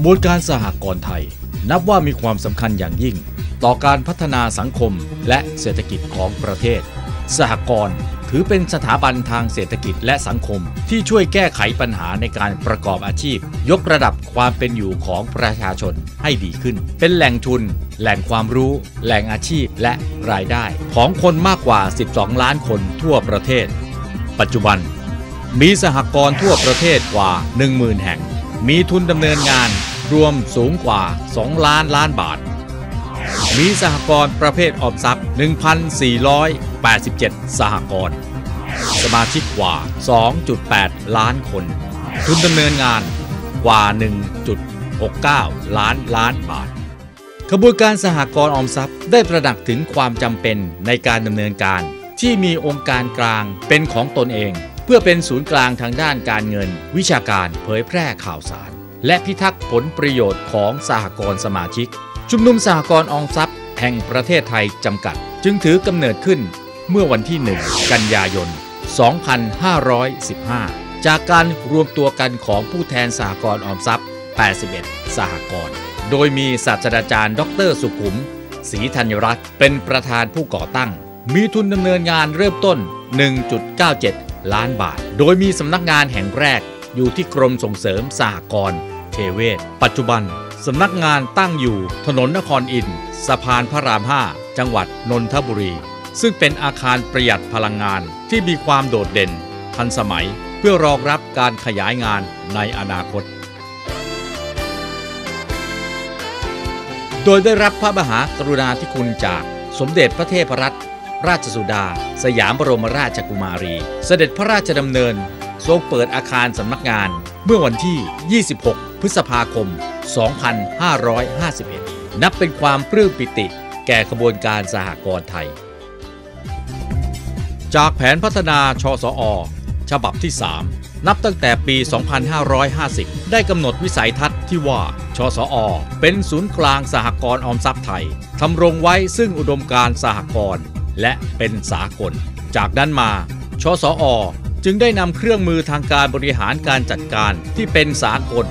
ขบวนการสหกรณ์ไทย นับว่ามีความสำคัญอย่างยิ่ง ต่อการพัฒนาสังคมและเศรษฐกิจของประเทศ สหกรณ์ถือเป็นสถาบันทางเศรษฐกิจและสังคมที่ช่วยแก้ไขปัญหาในการประกอบอาชีพ ยกระดับความเป็นอยู่ของประชาชนให้ดีขึ้น เป็นแหล่งทุน แหล่งความรู้ แหล่งอาชีพและรายได้ ของคนมากกว่า 12 ล้านคนทั่วประเทศ ปัจจุบัน มีสหกรณ์ทั่วประเทศกว่า 10,000 แห่ง มีทุนดำเนินงานรวมสูงกว่า 2 ล้านล้านบาท มีสหกรณ์ประเภทออมทรัพย์ 1,487 สหกรณ์ สมาชิกกว่า 2.8 ล้านคน ทุนดำเนินงานกว่า 1.69 ล้านล้านบาท ขบวนการสหกรณ์ออมทรัพย์ได้ตระหนักถึงความจำเป็นในการดำเนินการที่มีองค์การกลางเป็นของตนเอง พื่อเป็นศูนย์กลางทางด้านการเงิน วิชาการเผยแพร่ข่าวสาร และพิทักษ์ผลประโยชน์ของสหกรณ์สมาชิก ชุมนุมสหกรณ์ออมทรัพย์ แห่งประเทศไทยจำกัด จึงถือกำเนิดขึ้นเมื่อวันที่ 1 กันยายน 2515 จากการรวมตัวกันของผู้แทนสหกรณ์ออมทรัพย์ 81 สหกรณ์ โดยมีศาสตราจารย์ ดรสุขุมศรีธัญรัตน์เป็นประธานผู้ก่อตั้ง มีทุนดำเนินงานเริ่มต้น 1.97 ล้านบาท โดยมีสำนักงานแห่งแรกอยู่ที่กรมส่งเสริมสหกรณ์เทเวศ ปัจจุบันสำนักงานตั้งอยู่ถนนนครอินทร์สะพานพระราม 5 จังหวัดนนทบุรี ซึ่งเป็นอาคารประหยัดพลังงานที่มีความโดดเด่น ทันสมัยเพื่อรองรับการขยายงานในอนาคต โดยได้รับพระมหากรุณาธิคุณจากสมเด็จพระเทพรัตน ราชสุดา สยามบรมราชกุมารี เสด็จพระราชดำเนิน ทรงเปิดอาคารสำนักงาน เมื่อวันที่ 26 พฤษภาคม 2551 นับเป็นความปลื้มปิติ แก่ขบวนการสหกรณ์ไทย จากแผนพัฒนาชสอ ฉบับที่ 3 นับตั้งแต่ปี 2550 ได้กำหนดวิสัยทัศน์ที่ว่าชสอ เป็นศูนย์กลางสหกรณ์ออมทรัพย์ไทยทำรงไว้ซึ่งอุดมการสหกรณ์ และเป็นสากล จากนั้นมา ชสอจึงได้นำเครื่องมือทางการบริหารการจัดการที่เป็นสากล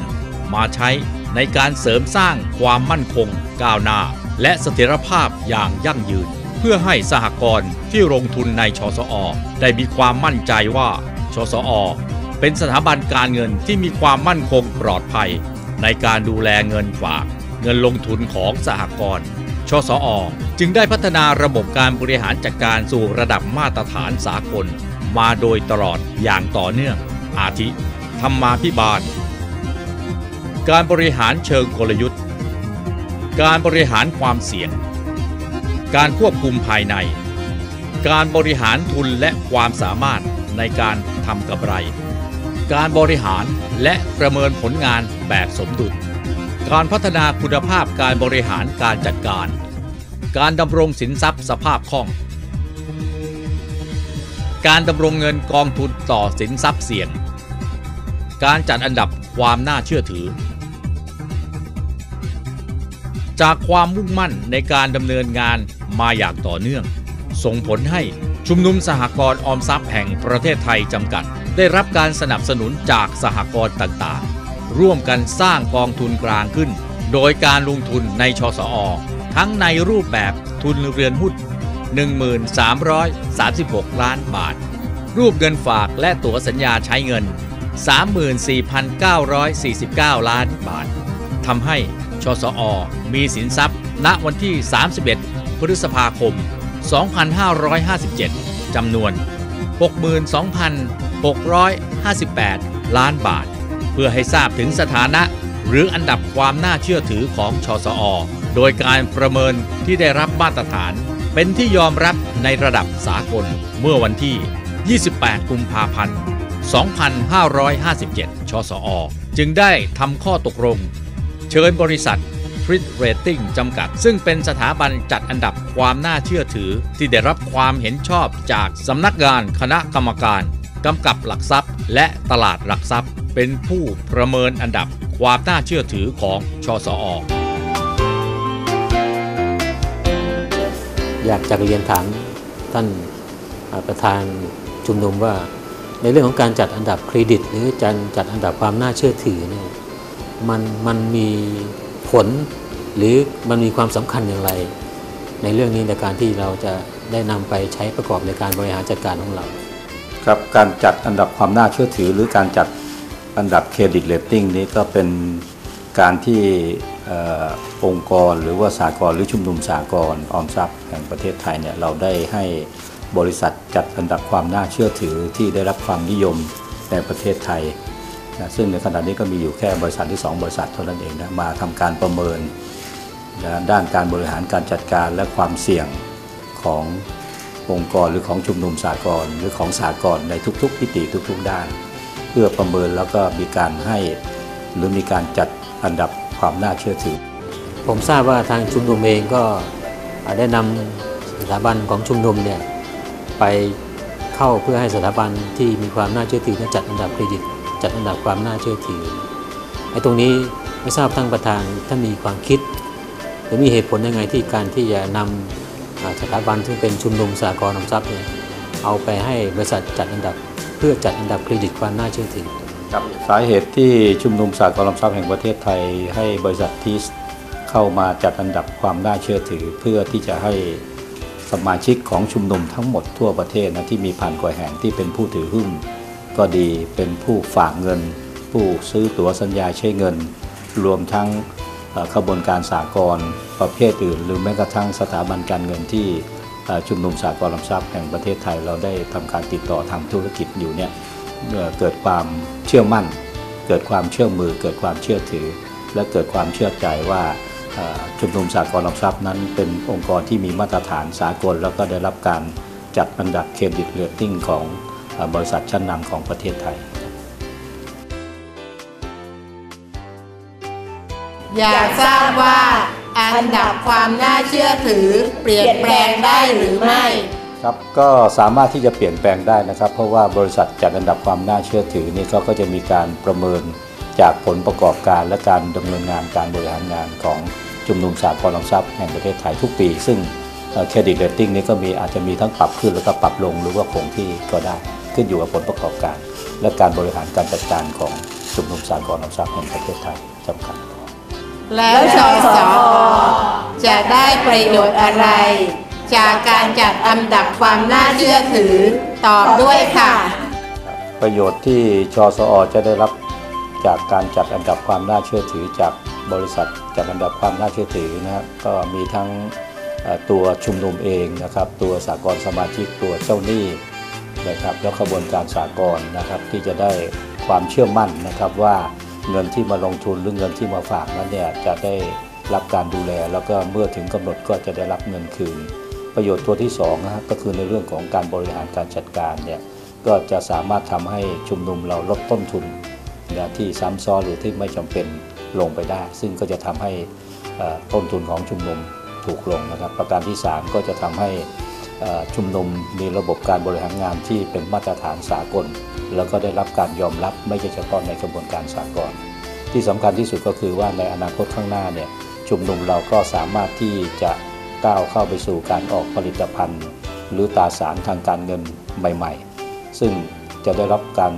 มาใช้ในการเสริมสร้างความมั่นคง ก้าวหน้า และเสถียรภาพอย่างยั่งยืน เพื่อให้สหกรณ์ที่ลงทุนในชสอ ได้มีความมั่นใจว่าชสอ เป็นสถาบันการเงินที่มีความมั่นคงปลอดภัย ในการดูแลเงินฝาก เงินลงทุนของสหกรณ์ ชสอ จึงได้พัฒนาระบบการบริหารจัดการสู่ระดับมาตรฐานสากล มาโดยตลอดอย่างต่อเนื่อง อาทิ ธรรมาพิบาล การบริหารเชิงกลยุทธ์ การบริหารความเสี่ยง การควบคุมภายใน การบริหารทุนและความสามารถในการทำกำไร การบริหารและประเมินผลงานแบบสมดุล การพัฒนาคุณภาพการบริหารการจัดการ การดำรงสินทรัพย์สภาพคล่อง การดำรงเงินกองทุนต่อสินทรัพย์เสี่ยง การจัดอันดับความน่าเชื่อถือ จากความมุ่งมั่นในการดำเนินงานมาอย่างต่อเนื่อง ส่งผลให้ชุมนุมสหกรณ์ออมทรัพย์แห่งประเทศไทยจำกัด ได้รับการสนับสนุนจากสหกรณ์ต่างๆ ร่วมกันสร้างกองทุนกลางขึ้น โดยการลงทุนในชสอ ทั้งในรูปแบบทุนเรือนหุ้น 1336 ล้านบาท รูปเงินฝากและตั๋วสัญญาใช้เงิน 34,949 ล้านบาททำให้ชสอ มีสินทรัพย์ ณวันที่ 31 พฤษภาคม 2557 จำนวน 62,658 ล้านบาท พื่อให้ทราบถึงสถานะ หรืออันดับความน่าเชื่อถือของชสอ โดยการประเมินที่ได้รับมาตรฐาน เป็นที่ยอมรับในระดับสากล เมื่อวันที่ 28 กุมภาพันธ์ 2557 ชสอ จึงได้ทำข้อตกลง เชิญบริษัท f r i t Rating จำกัด ซึ่งเป็นสถาบันจัดอันดับความน่าเชื่อถือ ที่ได้รับความเห็นชอบจากสำนักงานคณะกรรมการ กำกับหลักทรัพย์ และตลาดหลักทรัพย์ เป็นผู้ประเมินอันดับความน่าเชื่อถือของชอสออยากจะเรียนถามท่านประธานชุมนุมว่า ในเรื่องของการจัดอันดับเครดิต หรือการจัดอันดับความน่าเชื่อถือเนี่ยมันมันมีผลหรือมันมีความสำคัญอย่างไร ในเรื่องนี้ในการที่เราจะได้นำไปใช้ประกอบในการบริหารจัดการของเรา ครับการจัดอันดับความน่าเชื่อถือ หรือการจัดอันดับเครดิตเรตติ้งนี้ก็เป็นการที่อองค์กรหรือว่าสากลหรือชุมนุมสากลออมทรัพย์แห่งประเทศไทยเนี่ยเราได้ให้บริษัทจัดอันดับความน่าเชื่อถือที่ได้รับความนิยมในประเทศไทยนะซึ่งในขณะนี้ก็มีอยู่แค่บริษัทที่ 2 บริษัทเท่านั้นเองนะมาทำการประเมินนะด้านการบริหารการจัดการและความเสี่ยงของ องค์กรหรือของชุมนุมสากลหรือของสากลในทุกๆมิติทุก ๆ ด้าน เพื่อประเมินแล้วก็มีการให้หรือมีการจัดอันดับความน่าเชื่อถือ ผมทราบว่าทางชุมนุมเองก็ได้นำสถาบันของชุมนุมเนี่ยไปเข้าเพื่อให้สถาบันที่มีความน่าเชื่อถือนั้นจัดอันดับเครดิต จัดอันดับความน่าเชื่อถือไอ้ตรงนี้ไม่ทราบทานประธานท่านมีความคิด หรือมีเหตุผลยังไงที่การที่จะนำอ่า สถาบันซึ่งเป็นชุมนุมสากลออมทรัพย์เนี่ยเอาไปให้บริษัทจัดอันดับเพื่อจัดอันดับเครดิตความน่าเชื่อถือครับสาเหตุที่ชุมนุมสากลออมทรัพย์แห่งประเทศไทย ให้บริษัทที่เข้ามาจัดอันดับความน่าเชื่อถือ เพื่อที่จะให้สมาชิกของชุมนุมทั้งหมดทั่วประเทศนะที่มีพันกว่าแห่งที่เป็นผู้ถือหุ้นก็ดีเป็นผู้ฝากเงิน ผู้ซื้อตั๋วสัญญาใช้เงิน รวมทั้ง ขบวนการสากลประเภทอื่น หรือแม้กระทั่งสถาบันการเงินที่ชุมนุมสากลออมทรัพย์แห่งประเทศไทยเราได้ทำการติดต่อทำธุรกิจอยู่เนี่ยเกิดความเชื่อมั่น เกิดความเชื่อมือ เกิดความเชื่อถือ และเกิดความเชื่อใจว่าชุมนุมสากลออมทรัพย์นั้นเป็นองค์กรที่มีมาตรฐานสากล แล้วก็ได้รับการจัดอันดับเครดิตเรตติ้งของบริษัทชั้นนำของประเทศไทย อยากทราบว่า อันดับความน่าเชื่อถือ เปลี่ยนแปลงได้หรือไม่ครับก็สามารถที่จะเปลี่ยนแปลงได้นะครับ เพราะว่าบริษัทจัดอันดับความน่าเชื่อถือนี่เขาก็จะมีการประเมินจากผลประกอบการและการดำเนินงานการบริหารงานของชุมนุมสากลออมทรัพย์แห่งประเทศไทยทุกปี ซึ่งเครดิตเรตติ้งนี้ก็มีอาจจะมีทั้งปรับขึ้นแล้วก็ปรับลงหรือว่าคงที่ก็ได้ ขึ้นอยู่กับผลประกอบการ และการบริหารการจัดการของชุมนุมสากลออมทรัพย์แห่งประเทศไทยจำกัด แล้วชสอจะได้ประโยชน์อะไร จากการจัดอันดับความน่าเชื่อถือตอบด้วยค่ะ ประโยชน์ที่ชสอจะได้รับจากการจัดอันดับความน่าเชื่อถือจากบริษัทจัดอันดับความน่าเชื่อถือนะครับก็มีทั้งตัวชุมนุมเองนะครับ ตัวสากลสมาชิกตัวเจ้าหนี้นะครับแล้วขบวนการสากลนะครับที่จะได้ความเชื่อมั่นนะครับว่า เงินที่มาลงทุนหรือเงินที่มาฝากนั้นเนี่ยจะได้รับการดูแล แล้วก็เมื่อถึงกำหนดก็จะได้รับเงินคืน ประโยชน์ตัวที่สองนะครับก็คือในเรื่องของการบริหารการจัดการเนี่ยก็จะสามารถทำให้ชุมนุมเราลดต้นทุนนะที่ซ้ำซ้อนหรือที่ไม่จำเป็นลงไปได้ ซึ่งก็จะทำให้ต้นทุนของชุมนุมถูกลงนะครับ ประการที่ 3 ก็จะทำให้ชุมนุมมีระบบการบริหารงานที่เป็นมาตรฐานสากล แล้วก็ได้รับการยอมรับไม่ใช่เฉพาะในกระบวนการสากล ที่สำคัญที่สุดก็คือว่าในอนาคตข้างหน้าเนี่ยชุมนุมเราก็สามารถที่จะก้าวเข้าไปสู่การออกผลิตภัณฑ์ หรือตราสารทางการเงินใหม่ๆ ซึ่งจะได้รับการ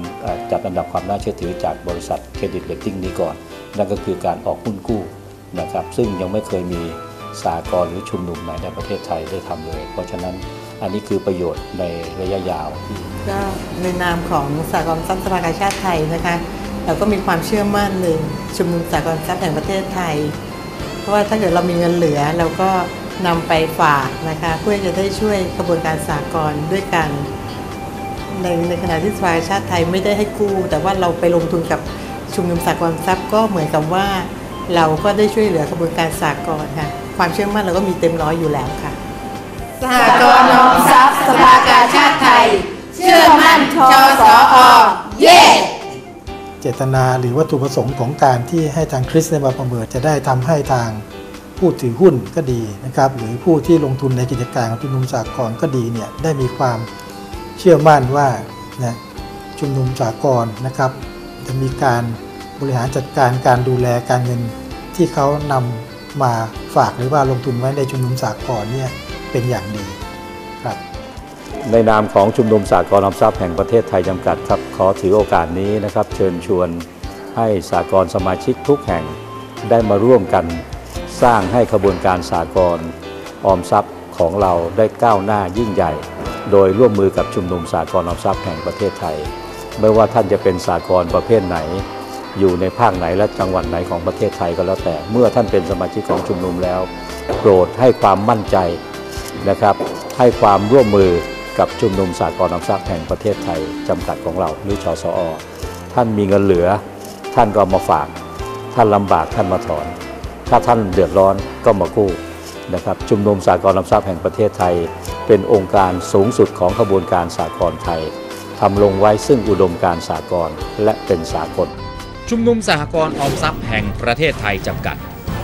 จัดอันดับความน่าเชื่อถือจากบริษัทเครดิตเรตติ้งนี้ก่อน นั่นก็คือการออกหุ้นกู้นะครับ ซึ่งยังไม่เคยมีสากลหรือชุมนุมไหนในประเทศไทยได้ทำเลย เพราะฉะนั้นอันนี้คือประโยชน์ในระยะยาวก็ในนามของสากลทรัพย์สภากาชาติไทยนะคะ เราก็มีความเชื่อมั่นในชุมนุมสากลทรัพย์แห่งประเทศไทย เพราะว่าถ้าเกิดเรามีเงินเหลือเราก็นำไปฝากนะคะเพื่อจะได้ช่วยกระบวนการสากลด้วยกันในในขณะที่สภาชาติไทยไม่ได้ให้กู้ แต่ว่าเราไปลงทุนกับชุมนุมสากลทรัพย์ก็เหมือนกับว่า เราก็ได้ช่วยเหลือกระบวนการสากลค่ะความเชื่อมั่นเราก็มีเต็มร้อยอยู่แล้วค่ะสหกรณ์ออมทรัพย์สภากาชาติไทย เชื่อมั่นชสอเย่ เจตนาหรือวัตถุประสงค์ของการที่ให้ทางคริสได้มาประเมินจะได้ทำให้ทางผู้ถือหุ้นก็ดีนะครับหรือผู้ที่ลงทุนในกิจการของชุมนุมสากลก็ดีเนี่ยได้มีความเชื่อมั่นว่านะชุมนุมสากลนะครับจะมีการบริหารจัดการการดูแลการเงินที่เขานำมาฝากหรือว่าลงทุนไว้ในชุมนุมสากลเนี่ยเป็นอย่างดีครับ ในนามของชุมนุมสากลออมทรัพย์แห่งประเทศไทยจำกัดครับขอถือโอกาสนี้นะครับ เชิญชวนให้สากลสมาชิกทุกแห่งได้มาร่วมกัน สร้างให้ขบวนการสากลออมทรัพย์ของเราได้ก้าวหน้ายิ่งใหญ่ โดยร่วมมือกับชุมนุมสากลออมทรัพย์แห่งประเทศไทย ไม่ว่าท่านจะเป็นสากลประเภทไหน อยู่ในภาคไหนและจังหวัดไหนของประเทศไทยก็แล้วแต่ เมื่อท่านเป็นสมาชิกของชุมนุมแล้ว โปรดให้ความมั่นใจนะครับ ให้ความร่วมมือ กับชุมนุมสากลออมทรัพย์แห่งประเทศไทยจำกัดของเราหรือชสอ ท่านมีเงินเหลือ ท่านก็เอามาฝาก ท่านลำบากท่านมาถอน ถ้าท่านเดือดร้อนก็มากู้นะครับชุมนุมสากลออมทรัพย์แห่งประเทศไทย เป็นองค์การสูงสุดของขบวนการสากลไทยทำลงไว้ซึ่งอุดมการสากลและเป็นสากลชุมนุมสหกรณ์ออมทรัพย์แห่งประเทศไทยจำกัด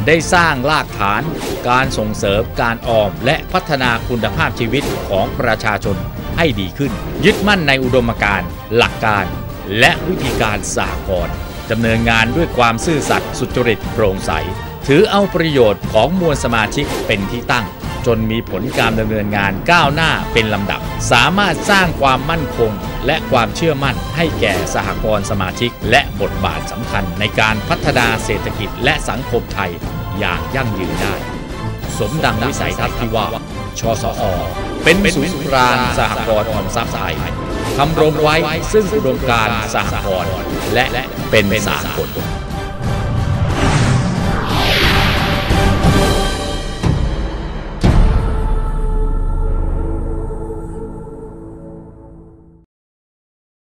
ได้สร้างรากฐาน การส่งเสริมการออมและพัฒนาคุณภาพชีวิตของประชาชนให้ดีขึ้น ยึดมั่นในอุดมการณ์หลักการ และวิธีการสากลดำเนินงานด้วยความซื่อสัตย์สุจริตโปร่งใส ถือเอาประโยชน์ของมวลสมาชิกเป็นที่ตั้ง จนมีผลการดำเนินงานก้าวหน้าเป็นลำดับ สามารถสร้างความมั่นคง และความเชื่อมั่นให้แก่สหกรณ์สมาชิก และบทบาทสำคัญในการพัฒนาเศรษฐกิจและสังคมไทยอย่างยั่งยืนได้ สมดังวิสัยทัศน์ที่ว่า ชสอ เป็นศูนย์กลางสหกรณ์ออมทรัพย์ไทยทำรงไว้ซึ่งอุดมการสหกรณ์และเป็นสากล